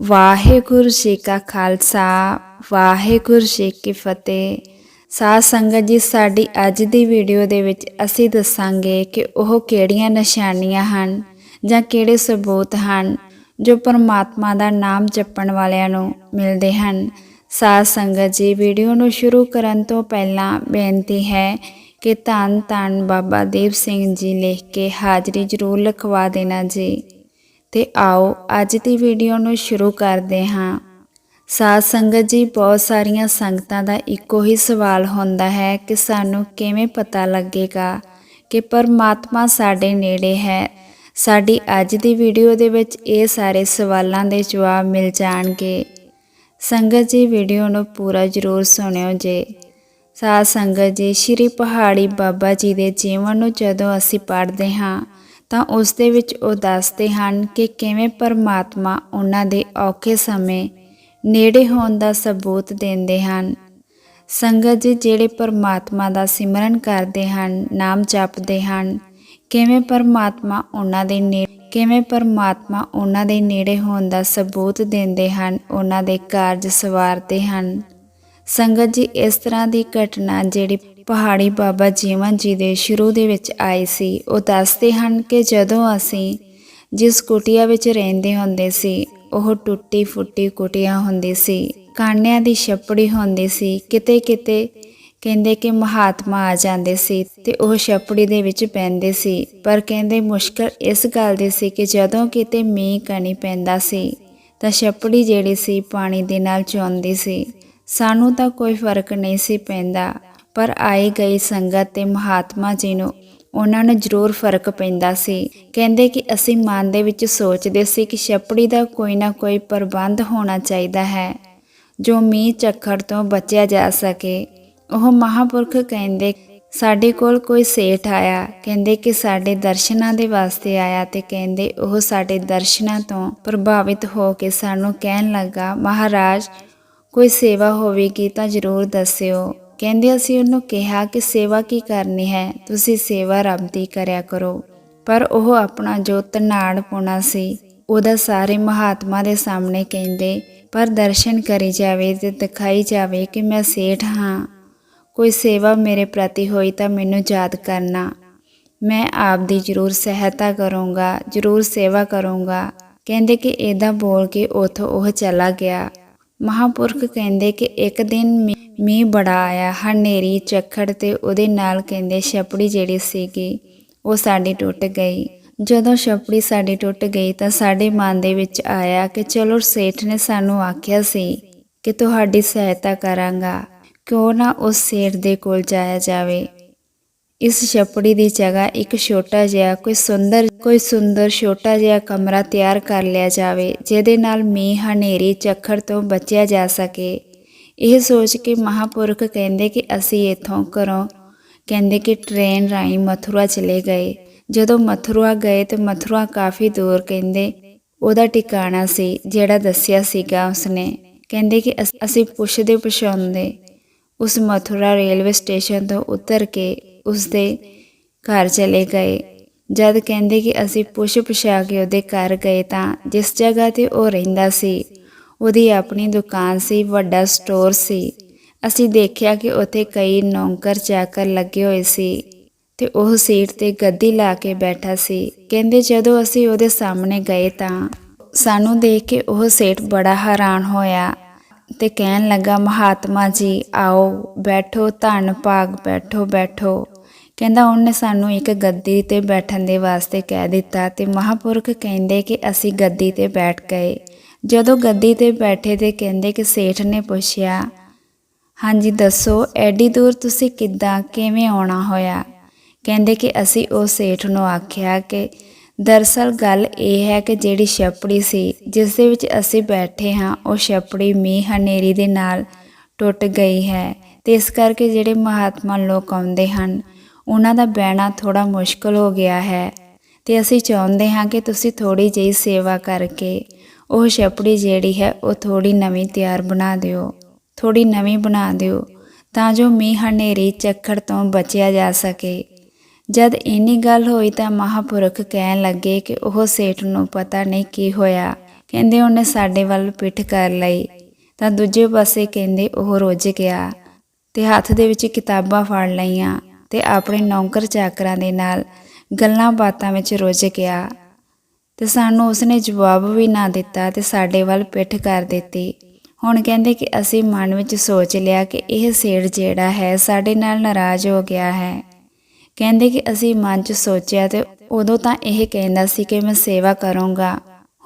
ਵਾਹਿਗੁਰੂ ਜੀ ਕਾ ਖਾਲਸਾ, ਵਾਹਿਗੁਰੂ ਜੀ ਕੀ ਫਤਿਹ। ਸਾਧ ਸੰਗਤ ਜੀ, ਸਾਡੀ ਅੱਜ ਦੀ ਵੀਡੀਓ ਦੇ ਵਿੱਚ ਅਸੀਂ ਦੱਸਾਂਗੇ ਕਿ ਉਹ ਕਿਹੜੀਆਂ ਨਿਸ਼ਾਨੀਆਂ ਹਨ ਜਾਂ ਕਿਹੜੇ ਸਬੂਤ ਹਨ ਜੋ ਪਰਮਾਤਮਾ ਦਾ ਨਾਮ ਜਪਣ ਵਾਲਿਆਂ ਨੂੰ ਮਿਲਦੇ ਹਨ। ਸਾਧ ਸੰਗਤ ਜੀ, ਵੀਡੀਓ ਨੂੰ ਸ਼ੁਰੂ ਕਰਨ ਤੋਂ ਪਹਿਲਾਂ ਬੇਨਤੀ ਹੈ ਕਿ ਧੰਨ ਧੰਨ ਬਾਬਾ ਦੀਪ ਸਿੰਘ ਜੀ ਲਿਖ ਕੇ ਹਾਜ਼ਰੀ ਜ਼ਰੂਰ ਲਿਖਵਾ ਦੇਣਾ ਜੀ। ਤੇ ਆਓ ਅੱਜ ਦੀ ਵੀਡੀਓ ਨੂੰ ਸ਼ੁਰੂ ਕਰਦੇ ਹਾਂ। ਸਾਧ ਸੰਗਤ ਜੀ, ਬਹੁਤ ਸਾਰੀਆਂ ਸੰਗਤਾਂ ਦਾ ਇੱਕੋ ਹੀ ਸਵਾਲ ਹੁੰਦਾ ਹੈ ਕਿ ਸਾਨੂੰ ਕਿਵੇਂ ਪਤਾ ਲੱਗੇਗਾ ਕਿ ਪਰਮਾਤਮਾ ਸਾਡੇ ਨੇੜੇ ਹੈ। ਸਾਡੀ ਅੱਜ ਦੀ ਵੀਡੀਓ ਦੇ ਵਿੱਚ ਇਹ ਸਾਰੇ ਸਵਾਲਾਂ ਦੇ ਜਵਾਬ ਮਿਲ ਜਾਣਗੇ। ਸੰਗਤ ਜੀ ਵੀਡੀਓ ਨੂੰ ਪੂਰਾ ਜ਼ਰੂਰ ਸੁਣਿਓ ਜੇ। ਸਾਧ ਸੰਗਤ ਜੀ, ਸ਼੍ਰੀ ਪਹਾੜੀ ਬਾਬਾ ਜੀ ਦੇ ਜੀਵਨ ਨੂੰ ਜਦੋਂ ਅਸੀਂ ਪੜ੍ਹਦੇ ਹਾਂ ਤਾਂ ਉਸ ਦੇ ਵਿੱਚ ਉਹ ਦੱਸਦੇ ਹਨ ਕਿ ਕਿਵੇਂ ਪਰਮਾਤਮਾ ਉਹਨਾਂ ਦੇ ਔਖੇ ਸਮੇਂ ਨੇੜੇ ਹੋਣ ਦਾ ਸਬੂਤ ਦਿੰਦੇ ਹਨ। ਸੰਗਤ ਜੀ ਜਿਹੜੇ ਪਰਮਾਤਮਾ ਦਾ ਸਿਮਰਨ ਕਰਦੇ ਹਨ, ਨਾਮ ਜਪਦੇ ਹਨ, ਕਿਵੇਂ ਪਰਮਾਤਮਾ ਉਹਨਾਂ ਦੇ ਨੇੜੇ, ਕਿਵੇਂ ਪਰਮਾਤਮਾ ਉਹਨਾਂ ਦੇ ਨੇੜੇ ਹੋਣ ਦਾ ਸਬੂਤ ਦਿੰਦੇ ਹਨ, ਉਹਨਾਂ ਦੇ ਕਾਰਜ ਸਵਾਰਦੇ ਹਨ। ਸੰਗਤ ਜੀ ਇਸ ਤਰ੍ਹਾਂ ਦੀ ਘਟਨਾ ਜਿਹੜੀ ਪਹਾੜੀ ਬਾਬਾ ਜੀਵਨ ਜੀ ਦੇ ਸ਼ੁਰੂ ਦੇ ਵਿੱਚ ਆਏ ਸੀ। ਉਹ ਦੱਸਦੇ ਹਨ ਕਿ ਜਦੋਂ ਅਸੀਂ ਜਿਸ ਕੁਟੀਆ ਵਿੱਚ ਰਹਿੰਦੇ ਹੁੰਦੇ ਸੀ, ਉਹ ਟੁੱਟੀ ਫੁੱਟੀ ਕੁਟੀਆ ਹੁੰਦੀ ਸੀ। ਕਾਨਿਆਂ ਦੀ ਛੱਪੜੀ ਹੁੰਦੀ ਸੀ। ਕਿਤੇ ਕਿਤੇ ਕਹਿੰਦੇ ਕਿ ਮਹਾਤਮਾ ਆ ਜਾਂਦੇ ਸੀ ਤੇ ਉਹ ਛੱਪੜੀ ਦੇ ਵਿੱਚ ਪੈਂਦੇ ਸੀ। ਪਰ ਕਹਿੰਦੇ ਮੁਸ਼ਕਲ ਇਸ ਗੱਲ ਦੀ ਸੀ ਕਿ ਜਦੋਂ ਕਿਤੇ ਮੀਂਹ ਕਣੀ ਪੈਂਦਾ ਸੀ, ਤਾਂ ਛੱਪੜੀ ਜਿਹੜੀ ਸੀ ਪਾਣੀ ਦੇ ਨਾਲ ਚੋਂਦੀ ਸੀ। ਸਾਨੂੰ ਤਾਂ ਕੋਈ ਫ਼ਰਕ ਨਹੀਂ ਸੀ ਪੈਂਦਾ। ਪਰ ਆਈ ਗਈ ਸੰਗਤ ਤੇ ਮਹਾਤਮਾ ਜੀ ਨੂੰ ਉਹਨਾਂ ਨੂੰ ਜ਼ਰੂਰ ਫ਼ਰਕ ਪੈਂਦਾ ਸੀ। ਕਹਿੰਦੇ ਕਿ ਅਸੀਂ ਮਨ ਦੇ ਵਿੱਚ ਸੋਚਦੇ ਸੀ ਕਿ ਛੱਪੜੀ ਦਾ ਕੋਈ ਨਾ ਕੋਈ ਪ੍ਰਬੰਧ ਹੋਣਾ ਚਾਹੀਦਾ ਹੈ, ਜੋ ਮੀਂਹ ਚੱਖੜ ਤੋਂ ਬਚਿਆ ਜਾ ਸਕੇ। ਉਹ ਮਹਾਪੁਰਖ ਕਹਿੰਦੇ, ਸਾਡੇ ਕੋਲ ਕੋਈ ਸੇਠ ਆਇਆ। ਕਹਿੰਦੇ ਕਿ ਸਾਡੇ ਦਰਸ਼ਨਾਂ ਦੇ ਵਾਸਤੇ ਆਇਆ ਤੇ ਕਹਿੰਦੇ, ਉਹ ਸਾਡੇ ਦਰਸ਼ਨਾਂ ਤੋਂ ਪ੍ਰਭਾਵਿਤ ਹੋ ਕੇ ਸਾਨੂੰ ਕਹਿਣ ਲੱਗਾ, ਮਹਾਰਾਜ, ਕੋਈ ਸੇਵਾ ਹੋਵੇਗੀ ਤਾਂ ਜ਼ਰੂਰ ਦੱਸਿਓ ਕਹਿੰਦੇ ਅਸੀਂ ਉਹਨੂੰ ਕਿਹਾ ਕਿ ਸੇਵਾ ਕੀ ਕਰਨੀ ਹੈ, ਤੁਸੀਂ ਸੇਵਾ ਰੱਬ ਦੀ ਕਰਿਆ ਕਰੋ। ਪਰ ਉਹ ਆਪਣਾ ਜੋ ਤਨਾੜ ਪੁਣਾ ਸੀ, ਉਹਦਾ ਸਾਰੇ ਮਹਾਤਮਾ ਦੇ ਸਾਹਮਣੇ ਕਹਿੰਦੇ, ਪਰ ਦਰਸ਼ਨ ਕਰੀ ਜਾਵੇ ਤੇ ਦਿਖਾਈ ਜਾਵੇ ਕਿ ਮੈਂ ਸੇਠ ਹਾਂ। ਕੋਈ ਸੇਵਾ ਮੇਰੇ ਪ੍ਰਤੀ ਹੋਈ ਤਾਂ ਮੈਨੂੰ ਯਾਦ ਕਰਨਾ। ਮੈਂ ਆਪ ਦੀ ਜ਼ਰੂਰ ਸਹਾਇਤਾ ਕਰੂੰਗਾ, ਜ਼ਰੂਰ ਸੇਵਾ ਕਰੂੰਗਾ। ਕਹਿੰਦੇ ਕਿ ਇਹਦਾ ਬੋਲ ਕੇ ਉਥੋਂ ਉਹ ਚਲਾ ਗਿਆ। ਮਹਾਪੁਰਖ ਕਹਿੰਦੇ ਕਿ ਇੱਕ ਦਿਨ ਮੀਂਹ ਬੜਾ ਆਇਆ, ਹਨੇਰੀ, ਚੱਖੜ ਤੇ ਉਹਦੇ ਨਾਲ ਕਹਿੰਦੇ ਛਪੜੀ ਜਿਹੜੀ ਸੀਗੀ, ਉਹ ਸਾਡੀ ਟੁੱਟ ਗਈ। ਜਦੋਂ ਛਪੜੀ ਸਾਡੀ ਟੁੱਟ ਗਈ ਤਾਂ ਸਾਡੇ ਮਨ ਦੇ ਵਿੱਚ ਆਇਆ ਕਿ ਚਲੋ ਸੇਠ ਨੇ ਸਾਨੂੰ ਆਖਿਆ ਸੀ ਕਿ ਤੁਹਾਡੀ ਸਹਾਇਤਾ ਕਰਾਂਗਾ, ਕਿਉਂ ਨਾ ਉਸ ਸੇਠ ਦੇ ਕੋਲ ਜਾਇਆ ਜਾਵੇ। ਇਸ ਛਪੜੀ ਦੀ ਜਗ੍ਹਾ ਇੱਕ ਛੋਟਾ ਜਿਹਾ, ਕੋਈ ਸੁੰਦਰ ਕੋਈ ਸੁੰਦਰ ਛੋਟਾ ਜਿਹਾ ਕਮਰਾ ਤਿਆਰ ਕਰ ਲਿਆ ਜਾਵੇ, ਜਿਹਦੇ ਨਾਲ ਮੀਂਹ, ਹਨੇਰੀ, ਚੱਖੜ ਤੋਂ ਬਚਿਆ ਜਾ ਸਕੇ। ਇਹ ਸੋਚ ਕੇ ਮਹਾਪੁਰਖ ਕਹਿੰਦੇ ਕਿ ਅਸੀਂ ਇੱਥੋਂ ਘਰੋਂ, ਕਹਿੰਦੇ ਕਿ ਟ੍ਰੇਨ ਰਾਹੀਂ ਮਥੁਰਾ ਚਲੇ ਗਏ। ਜਦੋਂ ਮਥੁਰਾ ਗਏ ਤੇ ਮਥੁਰਾ ਕਾਫੀ ਦੂਰ ਕਹਿੰਦੇ ਉਹਦਾ ਟਿਕਾਣਾ ਸੀ, ਜਿਹੜਾ ਦੱਸਿਆ ਸੀਗਾ ਉਸਨੇ। ਕਹਿੰਦੇ ਕਿ ਅਸੀਂ ਪੁੱਛਦੇ ਪਛਾਉਂਦੇ ਉਸ ਮਥੁਰਾ ਰੇਲਵੇ ਸਟੇਸ਼ਨ ਤੋਂ ਉਤਰ ਕੇ ਉਸਦੇ ਘਰ ਚਲੇ ਗਏ। ਜਦ ਕਹਿੰਦੇ ਕਿ ਅਸੀਂ ਪੁੱਛ ਪਛਾ ਕੇ ਉਹਦੇ ਘਰ ਗਏ ਤਾਂ ਜਿਸ ਜਗ੍ਹਾ ਤੇ ਉਹ ਰਹਿੰਦਾ ਸੀ ਉਹਦੀ ਆਪਣੀ ਦੁਕਾਨ ਸੀ, ਵੱਡਾ ਸਟੋਰ ਸੀ। ਅਸੀਂ ਦੇਖਿਆ ਕਿ ਉੱਥੇ ਕਈ ਨੌਕਰ ਚਾਕਰ ਲੱਗੇ ਹੋਏ ਸੀ ਤੇ ਉਹ ਸੀਟ ਤੇ ਗੱਦੀ ਲਾ ਕੇ ਬੈਠਾ ਸੀ। ਕਹਿੰਦੇ, ਜਦੋਂ ਅਸੀਂ ਉਹਦੇ ਸਾਹਮਣੇ ਗਏ ਤਾਂ ਸਾਨੂੰ ਦੇਖ ਕੇ ਉਹ ਸੇਠ ਬੜਾ ਹੈਰਾਨ ਹੋਇਆ ਤੇ ਕਹਿਣ ਲੱਗਾ, ਮਹਾਤਮਾ ਜੀ, ਆਓ, ਬੈਠੋ, ਧੰਨ ਭਾਗ, ਬੈਠੋ ਬੈਠੋ। ਕਹਿੰਦਾ, ਉਹਨੇ ਸਾਨੂੰ ਇੱਕ ਗੱਦੀ ਤੇ ਬੈਠਣ ਦੇ ਵਾਸਤੇ ਕਹਿ ਦਿੱਤਾ ਤੇ ਮਹਾਪੁਰਖ ਕਹਿੰਦੇ ਕਿ ਅਸੀਂ ਗੱਦੀ ਤੇ ਬੈਠ ਗਏ। ਜਦੋਂ ਗੱਦੀ ਤੇ ਬੈਠੇ ਤੇ ਕਹਿੰਦੇ ਕਿ ਸੇਠ ਨੇ ਪੁੱਛਿਆ, ਹਾਂਜੀ, ਦੱਸੋ, ਐਡੀ ਦੂਰ ਤੁਸੀਂ ਕਿੱਦਾਂ, ਕਿਵੇਂ ਆਉਣਾ ਹੋਇਆ? ਕਹਿੰਦੇ ਕਿ ਅਸੀਂ ਉਹ ਸੇਠ ਨੂੰ ਆਖਿਆ ਕਿ ਦਰਸਲ ਗੱਲ ਇਹ ਹੈ ਕਿ ਜਿਹੜੀ ਛੱਪੜੀ ਸੀ, ਜਿਸ ਦੇ ਵਿੱਚ ਅਸੀਂ ਬੈਠੇ ਹਾਂ, ਉਹ ਛੱਪੜੀ ਮੀਂਹ ਹਨੇਰੀ ਦੇ ਨਾਲ ਟੁੱਟ ਗਈ ਹੈ ਤੇ ਇਸ ਕਰਕੇ ਜਿਹੜੇ ਮਹਾਤਮਾ ਲੋਕ ਆਉਂਦੇ ਹਨ, ਉਹਨਾਂ ਦਾ ਬਹਿਣਾ ਥੋੜਾ ਮੁਸ਼ਕਲ ਹੋ ਗਿਆ ਹੈ ਤੇ ਅਸੀਂ ਚਾਹੁੰਦੇ ਹਾਂ ਕਿ ਤੁਸੀਂ ਥੋੜੀ ਜਿਹੀ ਸੇਵਾ ਕਰਕੇ ਉਹ ਛਪੜੀ ਜਿਹੜੀ ਹੈ, ਉਹ ਥੋੜੀ ਨਵੀਂ ਤਿਆਰ ਬਣਾ ਦਿਓ। ਥੋੜੀ ਨਵੀਂ ਬਣਾ ਦਿਓ ਤਾਂ ਜੋ ਮੀਂਹ ਹਨੇਰੀ ਝੱਖੜ ਤੋਂ ਬਚਿਆ ਜਾ ਸਕੇ। ਜਦ ਇੰਨੀ ਗੱਲ ਹੋਈ ਤਾਂ ਮਹਾਪੁਰਖ ਕਹਿਣ ਲੱਗੇ ਕਿ ਉਹ ਸੇਠ ਨੂੰ ਪਤਾ ਨਹੀਂ ਕੀ ਹੋਇਆ। ਕਹਿੰਦੇ ਉਹਨੇ ਸਾਡੇ ਵੱਲ ਪਿੱਠ ਕਰ ਲਈ। ਤਾਂ ਦੂਜੇ ਪਾਸੇ ਕਹਿੰਦੇ ਉਹ ਰੁੱਝ ਗਿਆ ਤੇ ਹੱਥ ਦੇ ਵਿੱਚ ਕਿਤਾਬਾਂ ਫੜ ਲਈਆਂ ਤੇ ਆਪਣੇ ਨੌਕਰ ਚਾਕਰਾਂ ਦੇ ਨਾਲ ਗੱਲਾਂ ਬਾਤਾਂ ਵਿੱਚ ਰੁੱਝ ਗਿਆ। ਤੇ ਸਾਨੂੰ ਉਸਨੇ ਜਵਾਬ ਵੀ ਨਾ ਦਿੱਤਾ ਤੇ ਸਾਡੇ ਵੱਲ ਪਿੱਠ ਕਰ ਦਿੱਤੀ। ਹੁਣ ਕਹਿੰਦੇ ਕਿ ਅਸੀਂ ਮਨ ਵਿੱਚ ਸੋਚ ਲਿਆ ਕਿ ਇਹ ਸੇੜ ਜਿਹੜਾ ਹੈ, ਸਾਡੇ ਨਾਲ ਨਾਰਾਜ਼ ਹੋ ਗਿਆ ਹੈ। ਕਹਿੰਦੇ ਕਿ ਅਸੀਂ ਮਨ 'ਚ ਸੋਚਿਆ ਤੇ ਉਦੋਂ ਤਾਂ ਇਹ ਕਹਿੰਦਾ ਸੀ ਕਿ ਮੈਂ ਸੇਵਾ ਕਰੂੰਗਾ।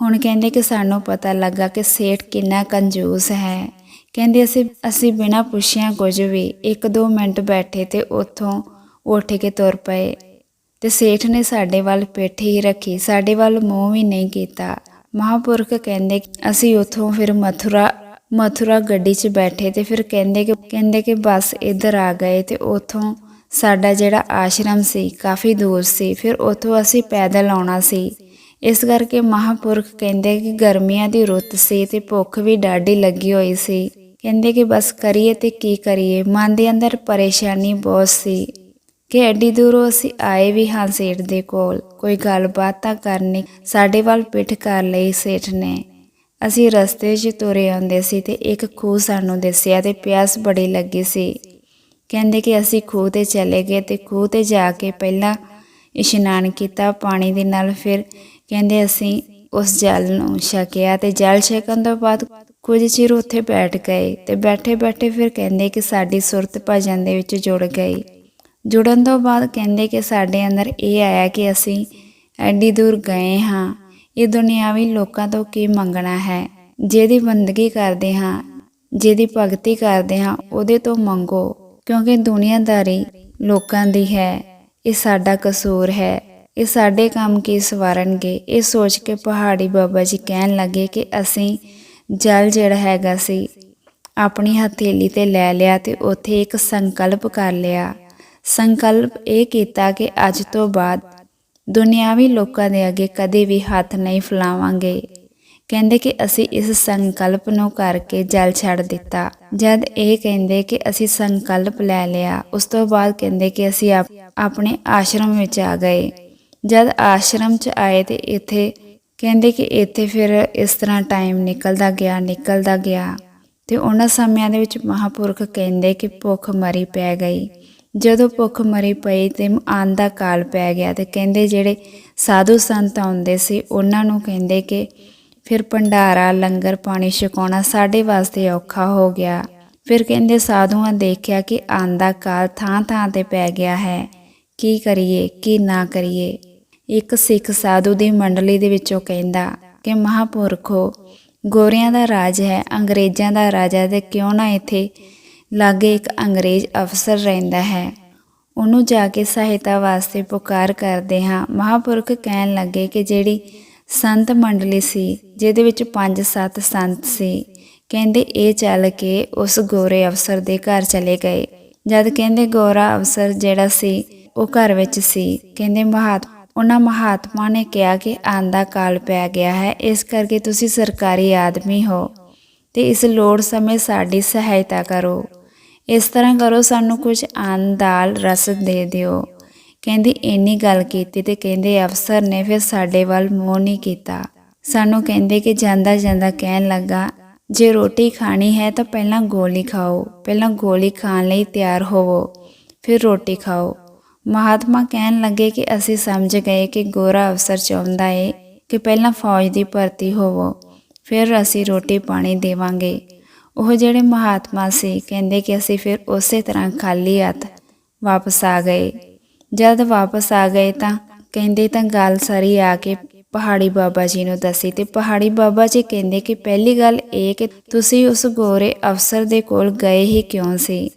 ਹੁਣ ਕਹਿੰਦੇ ਕਿ ਸਾਨੂੰ ਪਤਾ ਲੱਗਾ ਕਿ ਸੇਠ ਕਿੰਨਾ ਕੰਜੂਸ ਹੈ। ਕਹਿੰਦੇ ਅਸੀਂ ਅਸੀਂ ਬਿਨਾਂ ਪੁੱਛਿਆ ਕੁਝ ਵੀ ਇੱਕ ਦੋ ਮਿੰਟ ਬੈਠੇ ਤੇ ਉੱਥੋਂ ਉੱਠ ਕੇ ਤੁਰ ਪਏ। ਤੇ ਸੇਠ ਨੇ ਸਾਡੇ ਵੱਲ ਪਿੱਠ ਹੀ ਰੱਖੀ, ਸਾਡੇ ਵੱਲ ਮੂੰਹ ਵੀ ਨਹੀਂ ਕੀਤਾ। ਮਹਾਪੁਰਖ ਕਹਿੰਦੇ ਅਸੀਂ ਉੱਥੋਂ ਫਿਰ ਮਥੁਰਾ ਮਥੁਰਾ ਗੱਡੀ 'ਚ ਬੈਠੇ ਤੇ ਫਿਰ ਕਹਿੰਦੇ ਕਿ ਕਹਿੰਦੇ ਕਿ ਬਸ ਇੱਧਰ ਆ ਗਏ ਤੇ ਉੱਥੋਂ ਸਾਡਾ ਜਿਹੜਾ ਆਸ਼ਰਮ ਸੀ ਕਾਫੀ ਦੂਰ ਸੀ, ਫਿਰ ਉੱਥੋਂ ਅਸੀਂ ਪੈਦਲ ਆਉਣਾ ਸੀ। ਇਸ ਕਰਕੇ ਮਹਾਪੁਰਖ ਕਹਿੰਦੇ ਕਿ ਗਰਮੀਆਂ ਦੀ ਰੁੱਤ ਸੀ ਤੇ ਭੁੱਖ ਵੀ ਡਾਢੀ ਲੱਗੀ ਹੋਈ ਸੀ। ਕਹਿੰਦੇ ਕਿ ਬਸ ਕਰੀਏ ਤੇ ਕੀ ਕਰੀਏ, ਮਨ ਦੇ ਅੰਦਰ ਪਰੇਸ਼ਾਨੀ ਬਹੁਤ ਸੀ। ਕਿ ਐਡੀ ਦੂਰੋਂ ਅਸੀਂ ਆਏ ਵੀ ਹਾਂ ਸੇਠ ਦੇ ਕੋਲ। ਕੋਈ ਗੱਲਬਾਤ ਤਾਂ ਕਰਨੀ ਸਾਡੇ ਵੱਲ ਪਿੱਠ ਕਰ ਲਈ ਸੇਠ ਨੇ। ਅਸੀਂ ਰਸਤੇ 'ਚ ਤੁਰੇ ਆਉਂਦੇ ਸੀ ਤੇ ਇੱਕ ਖੂਹ ਸਾਨੂੰ ਦਿਸਿਆ ਤੇ ਪਿਆਸ ਬੜੀ ਲੱਗੀ ਸੀ। ਕਹਿੰਦੇ ਕਿ ਅਸੀਂ ਖੂਹ ਤੇ ਚਲੇ ਗਏ ਤੇ ਖੂਹ ਤੇ ਜਾ ਕੇ ਪਹਿਲਾਂ ਇਸ਼ਨਾਨ ਕੀਤਾ, ਪਾਣੀ ਦੇ ਨਾਲ ਫਿਰ ਕਹਿੰਦੇ ਅਸੀਂ ਉਸ ਜਲ ਨੂੰ ਛਕਿਆ ਤੇ ਜਲ ਛਕਣ ਤੋਂ ਬਾਅਦ ਕੁਝ ਚਿਰ ਉੱਥੇ ਬੈਠ ਗਏ ਤੇ ਬੈਠੇ ਬੈਠੇ ਫਿਰ ਕਹਿੰਦੇ ਕਿ ਸਾਡੀ ਸੁਰਤ ਭਜਨ ਦੇ ਵਿੱਚ ਜੁੜ ਗਈ। ਜੁੜਨ ਤੋਂ ਬਾਅਦ ਕਹਿੰਦੇ ਕਿ ਸਾਡੇ ਅੰਦਰ ਇਹ ਆਇਆ ਕਿ ਅਸੀਂ ਐਡੀ ਦੂਰ ਗਏ ਹਾਂ। ਇਹ ਦੁਨਿਆਵੀ ਲੋਕਾਂ ਤੋਂ ਕੀ ਮੰਗਣਾ ਹੈ? ਜਿਹਦੀ ਬੰਦਗੀ ਕਰਦੇ ਹਾਂ, ਜਿਹਦੀ ਭਗਤੀ ਕਰਦੇ ਹਾਂ, ਉਹਦੇ ਤੋਂ ਮੰਗੋ, ਕਿਉਂਕਿ ਦੁਨੀਆਦਾਰੀ ਲੋਕਾਂ ਦੀ ਹੈ। ਇਹ ਸਾਡਾ ਕਸੂਰ ਹੈ। ਇਹ ਸਾਡੇ ਕੰਮ ਕੀ ਸਵਾਰਨਗੇ? ਇਹ ਸੋਚ ਕੇ ਪਹਾੜੀ ਬਾਬਾ ਜੀ ਕਹਿਣ ਲੱਗੇ ਕਿ ਅਸੀਂ ਜਲ ਜਿਹੜਾ ਹੈਗਾ ਸੀ, ਆਪਣੀ ਹਥੇਲੀ ਤੇ ਲੈ ਲਿਆ ਤੇ ਉੱਥੇ ਇੱਕ ਸੰਕਲਪ ਕਰ ਲਿਆ। ਸੰਕਲਪ ਇਹ ਕੀਤਾ ਕਿ ਅੱਜ ਤੋਂ ਬਾਅਦ ਦੁਨਿਆਵੀ ਲੋਕਾਂ ਦੇ ਅੱਗੇ ਕਦੇ ਵੀ ਹੱਥ ਨਹੀਂ ਫੈਲਾਵਾਂਗੇ। ਕਹਿੰਦੇ ਕਿ ਅਸੀਂ ਇਸ ਸੰਕਲਪ ਨੂੰ ਕਰਕੇ ਜਲ ਛੱਡ ਦਿੱਤਾ। ਜਦ ਇਹ ਕਹਿੰਦੇ ਕਿ ਅਸੀਂ ਸੰਕਲਪ ਲੈ ਲਿਆ, ਉਸ ਤੋਂ ਬਾਅਦ ਕਹਿੰਦੇ ਕਿ ਅਸੀਂ ਆਪ- ਆਪਣੇ ਆਸ਼ਰਮ ਵਿੱਚ ਆ ਗਏ। ਜਦ ਆਸ਼ਰਮ 'ਚ ਆਏ ਤੇ ਇੱਥੇ ਕਹਿੰਦੇ ਕਿ ਇੱਥੇ ਫਿਰ ਇਸ ਤਰ੍ਹਾਂ ਟਾਈਮ ਨਿਕਲਦਾ ਗਿਆ ਨਿਕਲਦਾ ਗਿਆ। ਤੇ ਉਹਨਾਂ ਸਮਿਆਂ ਦੇ ਵਿੱਚ ਮਹਾਪੁਰਖ ਕਹਿੰਦੇ ਕਿ ਭੁੱਖ ਮਰੀ ਪੈ ਗਈ। ਜਦੋਂ ਭੁੱਖ ਮਰੀ ਪਈ ਤੇ ਆਨ ਦਾ ਕਾਲ ਪੈ ਗਿਆ ਤੇ ਕਹਿੰਦੇ ਜਿਹੜੇ ਸਾਧੂ ਸੰਤ ਆਉਂਦੇ ਸੀ, ਉਹਨਾਂ ਨੂੰ ਕਹਿੰਦੇ ਕਿ ਫਿਰ ਭੰਡਾਰਾ, ਲੰਗਰ ਪਾਣੀ ਛਕਾਉਣਾ ਸਾਡੇ ਵਾਸਤੇ ਔਖਾ ਹੋ ਗਿਆ। ਫਿਰ ਕਹਿੰਦੇ ਸਾਧੂਆਂ ਦੇਖਿਆ ਕਿ ਆਨ ਦਾ ਕਾਲ ਥਾਂ ਥਾਂ ਤੇ ਪੈ ਗਿਆ ਹੈ। ਕੀ ਕਰੀਏ, ਕੀ ਨਾ ਕਰੀਏ? ਇੱਕ ਸਿੱਖ ਸਾਧੂ ਦੀ ਮੰਡਲੀ ਦੇ ਵਿੱਚੋਂ ਕਹਿੰਦਾ ਕਿ ਮਹਾਪੁਰਖੋ, ਗੋਰਿਆਂ ਦਾ ਰਾਜ ਹੈ, ਅੰਗਰੇਜ਼ਾਂ ਦਾ ਰਾਜਾ ਤੇ ਕਿਉਂ ਨਾ ਇੱਥੇ ਲਾਗੇ ਇੱਕ ਅੰਗਰੇਜ਼ ਅਫਸਰ ਰਹਿੰਦਾ ਹੈ। ਉਹਨੂੰ ਜਾ ਕੇ ਸਹਾਇਤਾ ਵਾਸਤੇ ਪੁਕਾਰ ਕਰਦੇ ਹਾਂ। ਮਹਾਪੁਰਖ ਕਹਿਣ ਲੱਗੇ ਕਿ ਜਿਹੜੀ ਸੰਤ ਮੰਡਲੀ ਸੀ, ਜਿਹਦੇ ਵਿੱਚ 5-7 ਸੰਤ ਸੀ, ਕਹਿੰਦੇ ਇਹ ਚੱਲ ਕੇ ਉਸ ਗੋਰੇ ਅਫਸਰ ਦੇ ਘਰ ਚਲੇ ਗਏ। ਜਦ ਕਹਿੰਦੇ ਗੋਰਾ ਅਫਸਰ ਜਿਹੜਾ ਸੀ, ਉਹ ਘਰ ਵਿੱਚ ਸੀ। ਕਹਿੰਦੇ ਮਹਾਤ, ਉਹਨਾਂ ਮਹਾਤਮਾ ਨੇ ਕਿਹਾ ਕਿ ਆਂਦਾ ਕਾਲ ਪੈ ਗਿਆ ਹੈ, ਇਸ ਕਰਕੇ ਤੁਸੀਂ ਸਰਕਾਰੀ ਆਦਮੀ ਹੋ ਤੇ ਇਸ ਲੋੜ ਸਮੇਂ ਸਾਡੀ ਸਹਾਇਤਾ ਕਰੋ। ਇਸ ਤਰ੍ਹਾਂ ਕਰੋ, ਸਾਨੂੰ ਕੁਝ ਅੰਨ ਦਾਲ ਰਸ ਦੇ ਦਿਓ। ਕਹਿੰਦੀ, ਇੰਨੀ ਗੱਲ ਕੀਤੀ ਤੇ ਕਹਿੰਦੇ ਅਫਸਰ ਨੇ ਫਿਰ ਸਾਡੇ ਵੱਲ ਮੂੰਹ ਨਹੀਂ ਕੀਤਾ। ਸਾਨੂੰ ਕਹਿੰਦੇ ਕਿ ਜਾਂਦਾ ਜਾਂਦਾ ਕਹਿਣ ਲੱਗਾ, ਜੇ ਰੋਟੀ ਖਾਣੀ ਹੈ ਤਾਂ ਪਹਿਲਾਂ ਗੋਲੀ ਖਾਓ, ਪਹਿਲਾਂ ਗੋਲੀ ਖਾਣ ਲਈ ਤਿਆਰ ਹੋਵੋ, ਫਿਰ ਰੋਟੀ ਖਾਓ। ਮਹਾਤਮਾ ਕਹਿਣ ਲੱਗੇ ਕਿ ਅਸੀਂ ਸਮਝ ਗਏ ਕਿ ਗੋਰਾ ਅਫਸਰ ਚਾਹੁੰਦਾ ਏ ਕਿ ਪਹਿਲਾਂ ਫੌਜ ਦੀ ਭਰਤੀ ਹੋਵੋ, ਫਿਰ ਅਸੀਂ ਰੋਟੀ ਪਾਣੀ ਦੇਵਾਂਗੇ। ਉਹ ਜਿਹੜੇ ਮਹਾਤਮਾ ਸੀ, ਕਹਿੰਦੇ ਕਿ ਅਸੀਂ ਫਿਰ ਉਸੇ ਤਰ੍ਹਾਂ ਖਾਲੀ ਹੱਥ ਵਾਪਸ ਆ ਗਏ। ਜਦ ਵਾਪਸ ਆ ਗਏ ਤਾਂ ਕਹਿੰਦੇ ਤਾਂ ਗੱਲ ਸਾਰੀ ਆ ਕੇ ਪਹਾੜੀ ਬਾਬਾ ਜੀ ਨੂੰ ਦੱਸੀ ਤੇ ਪਹਾੜੀ ਬਾਬਾ ਜੀ ਕਹਿੰਦੇ ਕਿ ਪਹਿਲੀ ਗੱਲ ਇਹ ਕਿ ਤੁਸੀਂ ਉਸ ਗੋਰੇ ਅਫਸਰ ਦੇ ਕੋਲ ਗਏ ਹੀ ਕਿਉਂ ਸੀ?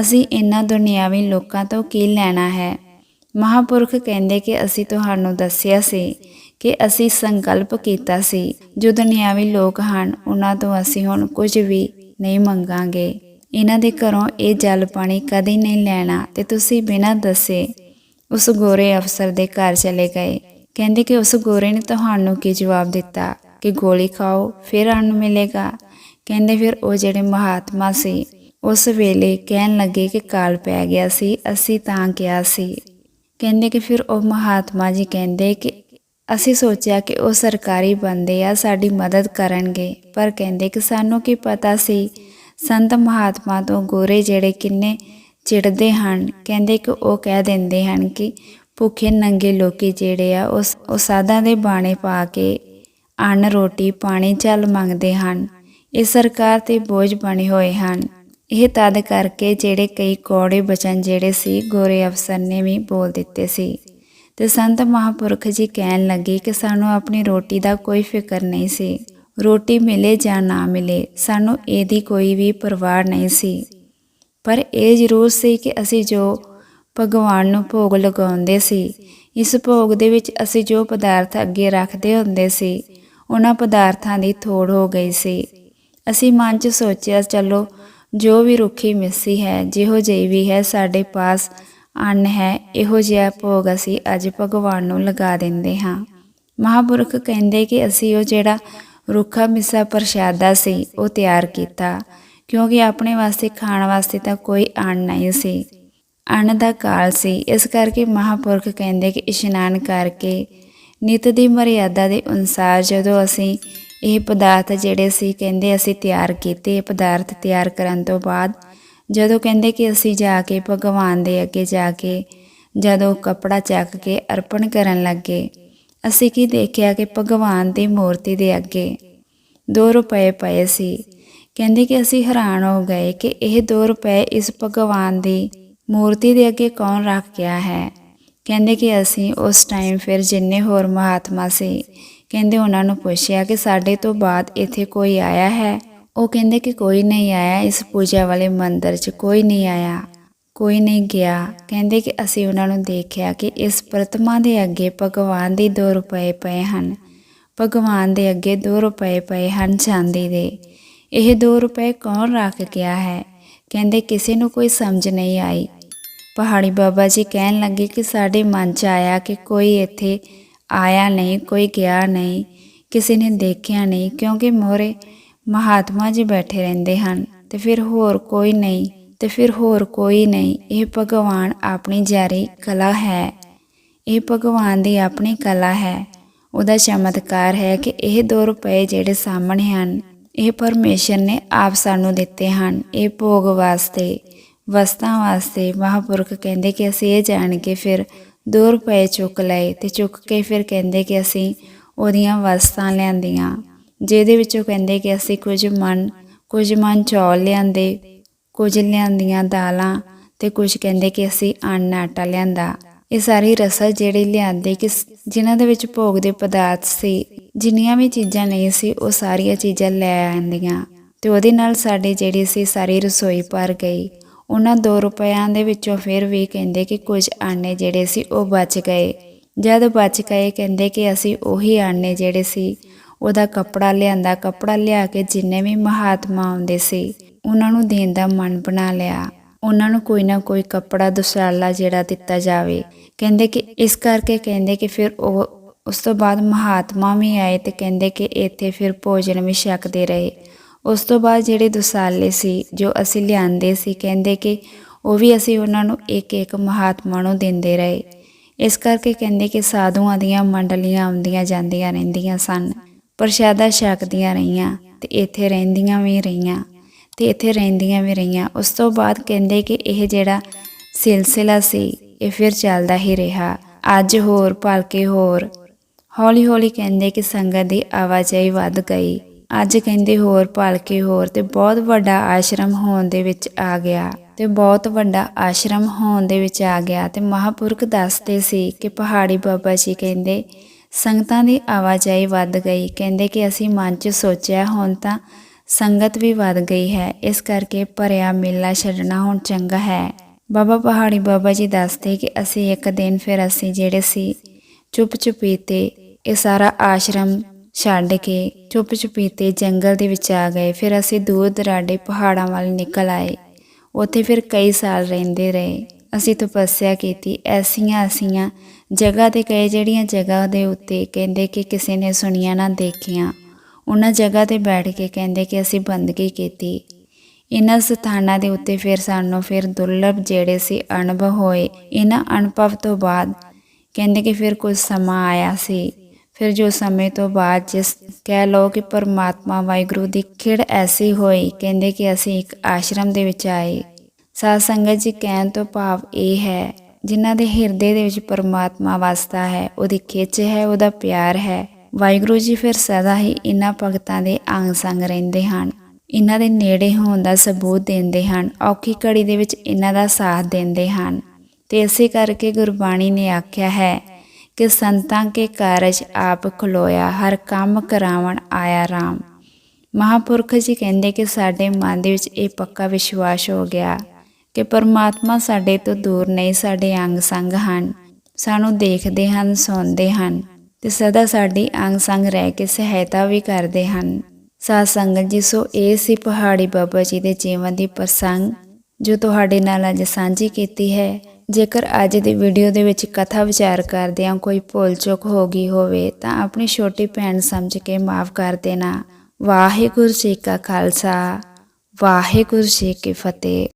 ਅਸੀਂ ਇਹਨਾਂ ਦੁਨਿਆਵੀ ਲੋਕਾਂ ਤੋਂ ਕੀ ਲੈਣਾ ਹੈ? ਮਹਾਪੁਰਖ ਕਹਿੰਦੇ ਕਿ ਅਸੀਂ ਤੁਹਾਨੂੰ ਦੱਸਿਆ ਸੀ ਕਿ ਅਸੀਂ ਸੰਕਲਪ ਕੀਤਾ ਸੀ। ਜੋ ਦੁਨਿਆਵੀ ਲੋਕ ਹਨ, ਉਹਨਾਂ ਤੋਂ ਅਸੀਂ ਹੁਣ ਕੁਝ ਵੀ ਨਹੀਂ ਮੰਗਾਂਗੇ। ਇਹਨਾਂ ਦੇ ਘਰੋਂ ਇਹ ਜਲ ਪਾਣੀ ਕਦੇ ਨਹੀਂ ਲੈਣਾ ਤੇ ਤੁਸੀਂ ਬਿਨਾਂ ਦੱਸੇ ਉਸ ਗੋਰੇ ਅਫਸਰ ਦੇ ਘਰ ਚਲੇ ਗਏ। ਕਹਿੰਦੇ ਕਿ ਉਸ ਗੋਰੇ ਨੇ ਤੁਹਾਨੂੰ ਕੀ ਜਵਾਬ ਦਿੱਤਾ? ਕਿ ਗੋਲੀ ਖਾਓ, ਫਿਰ ਅੰਨ ਮਿਲੇਗਾ? ਕਹਿੰਦੇ ਫਿਰ ਉਹ ਜਿਹੜੇ ਮਹਾਤਮਾ ਸੀ, ਉਸ ਵੇਲੇ ਕਹਿਣ ਲੱਗੇ ਕਿ ਕਾਲ ਪੈ ਗਿਆ ਸੀ, ਅਸੀਂ ਤਾਂ ਕਿਹਾ ਸੀ। ਕਹਿੰਦੇ ਕਿ ਫਿਰ ਉਹ ਮਹਾਤਮਾ ਜੀ ਕਹਿੰਦੇ ਕਿ ਅਸੀਂ ਸੋਚਿਆ ਕਿ ਉਹ ਸਰਕਾਰੀ ਬੰਦੇ ਆ, ਸਾਡੀ ਮਦਦ ਕਰਨਗੇ। ਪਰ ਕਹਿੰਦੇ ਕਿ ਸਾਨੂੰ ਕੀ ਪਤਾ ਸੀ, ਸੰਤ ਮਹਾਤਮਾ ਤੋਂ ਗੋਰੇ ਜਿਹੜੇ ਕਿੰਨੇ ਚਿੜਦੇ ਹਨ, ਕਹਿੰਦੇ ਕਿ ਉਹ ਕਹਿ ਦਿੰਦੇ ਹਨ ਕਿ ਭੁੱਖੇ ਨੰਗੇ ਲੋਕੀ ਜਿਹੜੇ ਆ ਉਸ ਉਹ ਸਾਧਾਂ ਦੇ ਬਾਣੇ ਪਾ ਕੇ ਅੰਨ ਰੋਟੀ ਪਾਣੀ ਚੱਲ ਮੰਗਦੇ ਹਨ। ਇਹ ਸਰਕਾਰ ਤੇ ਬੋਝ ਬਣੇ ਹੋਏ ਹਨ। ਇਹ ਤਦ ਕਰਕੇ ਜਿਹੜੇ ਕਈ ਕੌੜੇ ਬਚਨ ਜਿਹੜੇ ਸੀ, ਗੋਰੇ ਅਫਸਰ ਨੇ ਵੀ ਬੋਲ ਦਿੱਤੇ ਸੀ। ਤੇ ਸੰਤ ਮਹਾਪੁਰਖ ਜੀ ਕਹਿਣ ਲੱਗੇ ਕਿ ਸਾਨੂੰ ਆਪਣੀ ਰੋਟੀ ਦਾ ਕੋਈ ਫਿਕਰ ਨਹੀਂ ਸੀ। ਰੋਟੀ ਮਿਲੇ ਜਾਂ ਨਾ ਮਿਲੇ, ਸਾਨੂੰ ਇਹਦੀ ਕੋਈ ਵੀ ਪਰਵਾਹ ਨਹੀਂ ਸੀ। ਪਰ ਇਹ ਜ਼ਰੂਰ ਸੀ ਕਿ ਅਸੀਂ ਜੋ ਭਗਵਾਨ ਨੂੰ ਭੋਗ ਲਗਾਉਂਦੇ ਸੀ, ਇਸ ਭੋਗ ਦੇ ਵਿੱਚ ਅਸੀਂ ਜੋ ਪਦਾਰਥ ਅੱਗੇ ਰੱਖਦੇ ਹੁੰਦੇ ਸੀ, ਉਹਨਾਂ ਪਦਾਰਥਾਂ ਦੀ ਥੋੜ ਹੋ ਗਈ ਸੀ। ਅਸੀਂ ਮਨ 'ਚ ਸੋਚਿਆ, ਚਲੋ, ਜੋ ਵੀ ਰੁੱਖੀ ਮਿੱਸੀ ਹੈ, ਜਿਹੋ ਜਿਹੀ ਵੀ ਹੈ ਸਾਡੇ ਪਾਸ ਅੰਨ ਹੈ, ਇਹੋ ਜਿਹਾ ਭੋਗ ਅਸੀਂ ਅੱਜ ਭਗਵਾਨ ਨੂੰ ਲਗਾ ਦਿੰਦੇ ਹਾਂ। ਮਹਾਪੁਰਖ ਕਹਿੰਦੇ ਕਿ ਅਸੀਂ ਉਹ ਜਿਹੜਾ ਰੁੱਖਾ ਮਿੱਸਾ ਪ੍ਰਸ਼ਾਦਾ ਸੀ, ਉਹ ਤਿਆਰ ਕੀਤਾ, ਕਿਉਂਕਿ ਆਪਣੇ ਵਾਸਤੇ, ਖਾਣ ਵਾਸਤੇ ਤਾਂ ਕੋਈ ਅੰਨ ਨਹੀਂ ਸੀ। ਅੰਨ ਦਾ ਕਾਲ ਸੀ, ਇਸ ਕਰਕੇ ਮਹਾਪੁਰਖ ਕਹਿੰਦੇ ਕਿ ਇਸ਼ਨਾਨ ਕਰਕੇ ਨਿਤ ਦੀ ਮਰਿਆਦਾ ਦੇ ਅਨੁਸਾਰ ਜਦੋਂ ਅਸੀਂ ਇਹ ਪਦਾਰਥ ਜਿਹੜੇ ਸੀ, ਕਹਿੰਦੇ ਅਸੀਂ ਤਿਆਰ ਕੀਤੇ ਪਦਾਰਥ ਤਿਆਰ ਕਰਨ ਤੋਂ ਬਾਅਦ ਜਦੋਂ ਕਹਿੰਦੇ ਕਿ ਅਸੀਂ ਜਾ ਕੇ ਭਗਵਾਨ ਦੇ ਅੱਗੇ ਜਾ ਕੇ ਜਦੋਂ ਕਪੜਾ ਚੱਕ ਕੇ ਅਰਪਣ ਕਰਨ ਲੱਗੇ, ਅਸੀਂ ਕੀ ਦੇਖਿਆ ਕਿ ਭਗਵਾਨ ਦੀ ਮੂਰਤੀ ਦੇ ਅੱਗੇ 2 ਰੁਪਏ ਪਏ ਸੀ। ਕਹਿੰਦੇ ਕਿ ਅਸੀਂ ਹੈਰਾਨ ਹੋ ਗਏ ਕਿ ਇਹ 2 ਰੁਪਏ ਇਸ ਭਗਵਾਨ ਦੀ ਮੂਰਤੀ ਦੇ ਅੱਗੇ ਕੌਣ ਰੱਖ ਗਿਆ ਹੈ। ਕਹਿੰਦੇ ਕਿ ਅਸੀਂ ਉਸ ਟਾਈਮ ਫਿਰ ਜਿੰਨੇ ਹੋਰ ਮਹਾਤਮਾ ਸੀ, ਕਹਿੰਦੇ ਉਹਨਾਂ ਨੂੰ ਪੁੱਛਿਆ ਕਿ ਸਾਡੇ ਤੋਂ ਬਾਅਦ ਇੱਥੇ ਕੋਈ ਆਇਆ ਹੈ? ਉਹ ਕਹਿੰਦੇ ਕਿ ਕੋਈ ਨਹੀਂ ਆਇਆ, ਇਸ ਪੂਜਾ ਵਾਲੇ ਮੰਦਿਰ 'ਚ ਕੋਈ ਨਹੀਂ ਆਇਆ, ਕੋਈ ਨਹੀਂ ਗਿਆ। ਕਹਿੰਦੇ ਕਿ ਅਸੀਂ ਉਹਨਾਂ ਨੂੰ ਦੇਖਿਆ ਕਿ ਇਸ ਪ੍ਰਤਿਮਾ ਦੇ ਅੱਗੇ ਭਗਵਾਨ ਦੇ 2 ਰੁਪਏ ਪਏ ਹਨ। ਭਗਵਾਨ ਦੇ ਅੱਗੇ 2 ਰੁਪਏ ਪਏ ਹਨ ਚਾਂਦੀ ਦੇ। ਇਹ 2 ਰੁਪਏ ਕੌਣ ਰੱਖ ਗਿਆ ਹੈ? ਕਹਿੰਦੇ ਕਿਸੇ ਨੂੰ ਕੋਈ ਸਮਝ ਨਹੀਂ ਆਈ। ਪਹਾੜੀ ਬਾਬਾ ਜੀ ਕਹਿਣ ਲੱਗੇ ਕਿ ਸਾਡੇ ਮਨ 'ਚ ਆਇਆ ਕਿ ਕੋਈ ਇੱਥੇ ਆਇਆ ਨਹੀਂ, ਕੋਈ ਗਿਆ ਨਹੀਂ, ਕਿਸੇ ਨੇ ਦੇਖਿਆ ਨਹੀਂ, ਕਿਉਂਕਿ ਮੋਰੇ ਮਹਾਤਮਾ ਜੀ ਬੈਠੇ ਰਹਿੰਦੇ ਹਨ ਤੇ ਫਿਰ ਹੋਰ ਕੋਈ ਨਹੀਂ ਤੇ ਫਿਰ ਹੋਰ ਕੋਈ ਨਹੀਂ। ਇਹ ਭਗਵਾਨ ਆਪਣੀ ਜਾਰੀ ਕਲਾ ਹੈ। ਇਹ ਭਗਵਾਨ ਦੀ ਆਪਣੀ ਕਲਾ ਹੈ। ਉਹਦਾ ਚਮਤਕਾਰ ਹੈ ਕਿ ਇਹ 2 ਰੁਪਏ ਜਿਹੜੇ ਸਾਹਮਣੇ ਹਨ, ਇਹ ਪਰਮੇਸ਼ਰ ਨੇ ਆਪ ਸਾਨੂੰ ਦਿੱਤੇ ਹਨ। ਇਹ ਭੋਗ ਵਾਸਤੇ, ਵਸਤਾਂ ਵਾਸਤੇ ਮਹਾਪੁਰਖ ਕਹਿੰਦੇ ਕਿ ਅਸੀਂ ਇਹ ਜਾਣ ਕੇ ਫਿਰ 2 ਰੁਪਏ ਚੁੱਕ ਲਏ ਤੇ ਚੁੱਕ ਕੇ ਫਿਰ ਕਹਿੰਦੇ ਕਿ ਅਸੀਂ ਉਹਦੀਆਂ ਵਸਤਾਂ ਲਿਆਂਦੀਆਂ। ਜਿਹਦੇ ਵਿੱਚੋਂ ਕਹਿੰਦੇ ਕਿ ਅਸੀਂ ਕੁਝ ਮਨ ਕੁਝ ਮਨ ਚੌਲ ਲਿਆਂਦੇ, ਕੁਝ ਲਿਆਂਦੀਆਂ ਦਾਲਾਂ ਤੇ ਕੁਝ ਕਹਿੰਦੇ ਕਿ ਅਸੀਂ ਅੰਨ ਆਟਾ ਲਿਆਂਦਾ। ਇਹ ਸਾਰੀ ਰਸਦ ਜਿਹੜੀ ਲਿਆਂਦੇ ਕਿ ਸ- ਜਿਨ੍ਹਾਂ ਦੇ ਵਿੱਚ ਭੋਗ ਦੇ ਪਦਾਰਥ ਸੀ, ਜਿੰਨੀਆਂ ਵੀ ਚੀਜ਼ਾਂ ਨਹੀਂ ਸੀ, ਉਹ ਸਾਰੀਆਂ ਚੀਜ਼ਾਂ ਲੈ ਆਂਦੀਆਂ। ਤੇ ਉਹਦੇ ਨਾਲ ਸਾਡੇ ਜਿਹੜੀ ਸੀ ਸਾਰੀ ਰਸੋਈ ਭਰ ਗਈ। ਉਹਨਾਂ 2 ਰੁਪਿਆਂ ਦੇ ਵਿੱਚੋਂ ਫਿਰ ਵੀ ਕਹਿੰਦੇ ਕਿ ਕੁਝ ਆਨੇ ਜਿਹੜੇ ਸੀ ਉਹ ਬਚ ਗਏ। ਜਦ ਬਚ ਗਏ, ਕਹਿੰਦੇ ਕਿ ਅਸੀਂ ਉਹੀ ਆਨੇ ਜਿਹੜੇ ਸੀ ਉਹਦਾ ਕੱਪੜਾ ਲਿਆਂਦਾ, ਕੱਪੜਾ ਲਿਆ ਕੇ ਜਿੰਨੇ ਵੀ ਮਹਾਤਮਾ ਆਉਂਦੇ ਸੀ, ਉਹਨਾਂ ਨੂੰ ਦੇਣ ਦਾ ਮਨ ਬਣਾ ਲਿਆ। ਉਹਨਾਂ ਨੂੰ ਕੋਈ ਨਾ ਕੋਈ ਕੱਪੜਾ ਦੁਸਾਲਾ ਜਿਹੜਾ ਦਿੱਤਾ ਜਾਵੇ। ਕਹਿੰਦੇ ਕਿ ਇਸ ਕਰਕੇ ਕਹਿੰਦੇ ਕਿ ਫਿਰ ਉਹ ਉਸ ਤੋਂ ਬਾਅਦ ਮਹਾਤਮਾ ਵੀ ਆਏ ਤੇ ਕਹਿੰਦੇ ਕਿ ਇੱਥੇ ਫਿਰ ਭੋਜਨ ਵੀ ਛਕਦੇ ਰਹੇ। ਉਸ ਤੋਂ ਬਾਅਦ ਜਿਹੜੇ ਦੁਸਾਲੇ ਸੀ, ਜੋ ਅਸੀਂ ਲਿਆਂਦੇ ਸੀ, ਕਹਿੰਦੇ ਕਿ ਉਹ ਵੀ ਅਸੀਂ ਉਹਨਾਂ ਨੂੰ ਇੱਕ ਇੱਕ ਮਹਾਤਮਾ ਨੂੰ ਦਿੰਦੇ ਰਹੇ। ਇਸ ਕਰਕੇ ਕਹਿੰਦੇ ਕਿ ਸਾਧੂਆਂ ਦੀਆਂ, ਮੰਡਲੀਆਂ ਆਉਂਦੀਆਂ ਜਾਂਦੀਆਂ ਰਹਿੰਦੀਆਂ ਸਨ। ਪ੍ਰਸ਼ਾਦਾ ਛਕਦੀਆਂ ਰਹੀਆਂ ਤੇ ਇੱਥੇ ਰਹਿੰਦੀਆਂ ਵੀ ਰਹੀਆਂ ਤੇ ਇੱਥੇ ਰਹਿੰਦੀਆਂ ਵੀ ਰਹੀਆਂ। ਉਸ ਤੋਂ ਬਾਅਦ ਕਹਿੰਦੇ ਕਿ ਇਹ ਜਿਹੜਾ ਸਿਲਸਿਲਾ ਸੀ, ਇਹ ਫਿਰ ਚੱਲਦਾ ਹੀ ਰਿਹਾ। ਅੱਜ ਹੋਰ, ਭਲਕੇ ਹੋਰ। ਹੌਲੀ ਹੌਲੀ ਕਹਿੰਦੇ ਕਿ ਸੰਗਤ ਦੀ ਆਵਾਜਾਈ ਵੱਧ ਗਈ। ਅੱਜ ਕਹਿੰਦੇ ਹੋਰ, ਭਲਕੇ ਹੋਰ ਤੇ ਬਹੁਤ ਵੱਡਾ ਆਸ਼ਰਮ ਹੋਣ ਦੇ ਵਿੱਚ ਆ ਗਿਆ ਤੇ ਬਹੁਤ ਵੱਡਾ ਆਸ਼ਰਮ ਹੋਣ ਦੇ ਵਿੱਚ ਆ ਗਿਆ ਤੇ ਮਹਾਪੁਰਖ ਦੱਸਦੇ ਸੀ ਕਿ ਪਹਾੜੀ ਬਾਬਾ ਜੀ ਕਹਿੰਦੇ ਸੰਗਤਾਂ ਦੀ ਆਵਾਜਾਈ ਵੱਧ ਗਈ। ਕਹਿੰਦੇ ਕਿ ਅਸੀਂ ਮਨ 'ਚ ਸੋਚਿਆ, ਹੁਣ ਤਾਂ ਸੰਗਤ ਵੀ ਵੱਧ ਗਈ ਹੈ। ਇਸ ਕਰਕੇ ਭਰਿਆ ਮੇਲਾ ਛੱਡਣਾ ਹੁਣ ਚੰਗਾ ਹੈ। ਬਾਬਾ ਪਹਾੜੀ ਬਾਬਾ ਜੀ ਦੱਸਦੇ ਕਿ ਅਸੀਂ ਇੱਕ ਦਿਨ ਫਿਰ ਅਸੀਂ ਜਿਹੜੇ ਸੀ, ਚੁੱਪ ਚੁਪੀਤੇ ਇਹ ਸਾਰਾ ਆਸ਼ਰਮ ਛੱਡ ਕੇ ਚੁੱਪ ਚੁਪੀਤੇ ਜੰਗਲ ਦੇ ਵਿੱਚ ਆ ਗਏ। ਫਿਰ ਅਸੀਂ ਦੂਰ ਦਰਾਡੇ ਪਹਾੜਾਂ ਵੱਲ ਨਿਕਲ ਆਏ। ਉੱਥੇ ਫਿਰ ਕਈ ਸਾਲ ਰਹਿੰਦੇ ਰਹੇ। ਅਸੀਂ ਤਪੱਸਿਆ ਕੀਤੀ, ਐਸੀਆਂ ਐਸੀਆਂ ਜਗ੍ਹਾ ਤੇ ਕਈ ਜਿਹੜੀਆਂ ਜਗ੍ਹਾ ਦੇ ਉੱਤੇ ਕਹਿੰਦੇ ਕਿ ਕਿਸੇ ਨੇ ਸੁਣੀਆਂ ਨਾ ਦੇਖੀਆਂ। ਉਹਨਾਂ ਜਗ੍ਹਾ ਤੇ ਬੈਠ ਕੇ ਕਹਿੰਦੇ ਕਿ ਅਸੀਂ ਬੰਦਗੀ ਕੀਤੀ। ਇਹਨਾਂ ਸਥਾਨਾਂ ਦੇ ਉੱਤੇ ਫਿਰ ਸਾਨੂੰ ਫਿਰ ਦੁਰਲਭ ਜਿਹੜੇ ਸੀ ਅਨੁਭਵ ਹੋਏ। ਇਹਨਾਂ ਅਨੁਭਵ ਤੋਂ ਬਾਅਦ ਕਹਿੰਦੇ ਕਿ ਫਿਰ ਕੁਝ ਸਮਾਂ ਆਇਆ ਸੀ। ਫਿਰ ਜੋ ਸਮੇਂ ਤੋਂ ਬਾਅਦ ਜਿਸ ਕਹਿ ਲਓ ਕਿ ਪਰਮਾਤਮਾ ਵਾਹਿਗੁਰੂ ਦੀ ਖਿੜ ਐਸੀ ਹੋਈ, ਕਹਿੰਦੇ ਕਿ ਅਸੀਂ ਇੱਕ ਆਸ਼ਰਮ ਦੇ ਵਿੱਚ ਆਏ। ਸਾਧ ਸੰਗਤ ਜੀ ਕਹਿਣ ਤੋਂ ਭਾਵ ਇਹ ਹੈ, ਜਿਨ੍ਹਾਂ ਦੇ ਹਿਰਦੇ ਦੇ ਵਿੱਚ ਪਰਮਾਤਮਾ ਵਸਦਾ ਹੈ, ਉਹਦੀ ਖਿੱਚ ਹੈ, ਉਹਦਾ ਪਿਆਰ ਹੈ। ਵਾਹਿਗੁਰੂ ਜੀ ਫਿਰ ਸਦਾ ਹੀ ਇਹਨਾਂ ਭਗਤਾਂ ਦੇ ਅੰਗ ਸੰਗ ਰਹਿੰਦੇ ਹਨ। ਇਹਨਾਂ ਦੇ ਨੇੜੇ ਹੋਣ ਦਾ ਸਬੂਤ ਦਿੰਦੇ ਹਨ, ਔਖੀ ਘੜੀ ਦੇ ਵਿੱਚ ਇਹਨਾਂ ਦਾ ਸਾਥ ਦਿੰਦੇ ਹਨ। ਤੇ ਇਸੇ ਕਰਕੇ ਗੁਰਬਾਣੀ ਨੇ ਆਖਿਆ ਹੈ ਕਿ ਸੰਤਾਂ ਕੇ ਕਾਰਜ ਆਪ ਖਲੋਇਆ, ਹਰ ਕੰਮ ਕਰਾਵਣ ਆਇਆ RAM ਮਹਾਪੁਰਖ ਜੀ ਕਹਿੰਦੇ ਕਿ ਸਾਡੇ ਮਨ ਦੇ ਵਿੱਚ ਇਹ ਪੱਕਾ ਵਿਸ਼ਵਾਸ ਹੋ ਗਿਆ। ਕਿ ਪਰਮਾਤਮਾ ਸਾਡੇ ਤੋਂ ਦੂਰ ਨਹੀਂ, ਸਾਡੇ ਅੰਗ ਸੰਗ ਹਨ। ਸਾਨੂੰ ਦੇਖਦੇ ਹਨ, ਸੁਣਦੇ ਹਨ ਤੇ ਸਦਾ ਸਾਡੀ ਅੰਗ ਸੰਗ ਰਹਿ ਕੇ ਸਹਾਇਤਾ ਵੀ ਕਰਦੇ ਹਨ। ਸਾਧ ਸੰਗਤ ਜੀ, ਸੋ ਇਹ ਸੀ ਪਹਾੜੀ ਬਾਬਾ ਜੀ ਦੇ ਜੀਵਨ ਦੀ ਪ੍ਰਸੰਗ, ਜੋ ਤੁਹਾਡੇ ਨਾਲ ਅੱਜ ਸਾਂਝੀ ਕੀਤੀ ਹੈ। ਜੇਕਰ ਅੱਜ ਦੀ ਵੀਡੀਓ ਦੇ ਵਿੱਚ ਕਥਾ ਵਿਚਾਰ ਕਰਦਿਆਂ ਕੋਈ ਭੁੱਲ ਚੁੱਕ ਹੋ ਗਈ ਹੋਵੇ, ਤਾਂ ਆਪਣੀ ਛੋਟੀ ਭੈਣ ਸਮਝ ਕੇ ਮਾਫ ਕਰ ਦੇਣਾ। ਵਾਹਿਗੁਰੂ ਜੀ ਕਾ ਖਾਲਸਾ, ਵਾਹਿਗੁਰੂ ਜੀ ਕੀ ਫਤਿਹ।